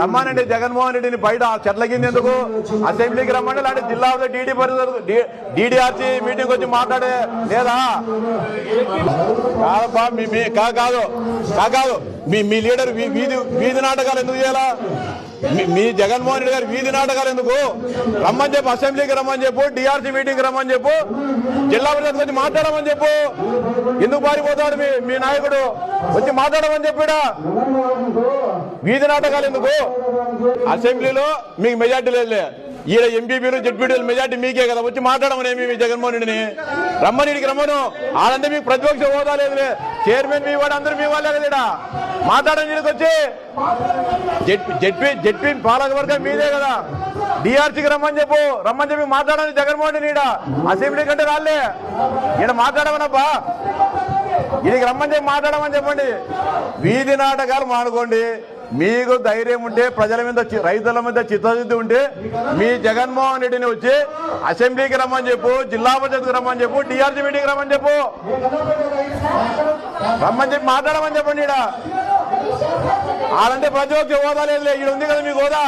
రమ్మానండి జగన్మోహన్ రెడ్డిని బయట చెట్ల కింద ఎందుకు? అసెంబ్లీకి రమ్మండి లేదంటే జిల్లా టీడీ పరిధి డీడీఆర్సీ మీటింగ్ వచ్చి మాట్లాడే లేదా? కాదబ్బా మీ మీ కా- కాదు కా- కాదు మీ మీ లీడర్ వీధి వీధి నాటకాలు ఎందుకు చేయాలా? మీ- మీ జగన్మోహన్ రెడ్డి గారు వీధి నాటకాలు ఎందుకు? రమ్మని చెప్పు అసెంబ్లీకి రమ్మని చెప్పు డిఆర్సీ మీటింగ్కి రమ్మని చెప్పు జిల్లా పరిషత్ వచ్చి మాట్లాడమని చెప్పు. ఎందుకు పారిపోతాడు మీ మీ నాయకుడు? వచ్చి మాట్లాడమని చెప్పాడా వీధి నాటకాలు ఎందుకు? అసెంబ్లీలో మీకు మెజార్టీ లేదులే. ఈడ ఎంపీపీలు జడ్పీటీలు మెజార్టీ మీకే కదా. వచ్చి మాట్లాడమని మీ జగన్మోహన్ రెడ్డిని? రమ్మని ఇడికి రమ్మను. ఆడంటే మీకు ప్రతిపక్ష హోదా లేదులే. చైర్మన్ మీ వాడు అందరూ మీ వాళ్ళే కదా ఈడ మాట్లాడని వచ్చి. జడ్పీ జడ్పీ పాలకవర్గం వర్గం మీదే కదా. డిఆర్సీకి రమ్మని చెప్పు. రమ్మని చెప్పి మాట్లాడని జగన్మోహన్ రెడ్డి ఈడ అసెంబ్లీ కంటే రాలే. ఈడ మాట్లాడమనబ్బా. ఇది రమ్మని చెప్పి మాట్లాడమని చెప్పండి. వీధి నాటకాలు మానుకోండి. మీకు ధైర్యం ఉంటే ప్రజల మీద రైతుల మీద చిత్తశుద్ధి ఉంటే మీ జగన్మోహన్ రెడ్డిని వచ్చి అసెంబ్లీకి రమ్మని చెప్పు జిల్లా పరిషత్కి రమ్మని చెప్పు టీఆర్సీ మీటింగ్ రమ్మని చెప్పు. రమ్మని చెప్పి మాట్లాడమని చెప్పండి ఈడ. ఆడంటే ప్రతిపక్ష హోదా లేదు ఈడ ఉంది కదా మీకు హోదా.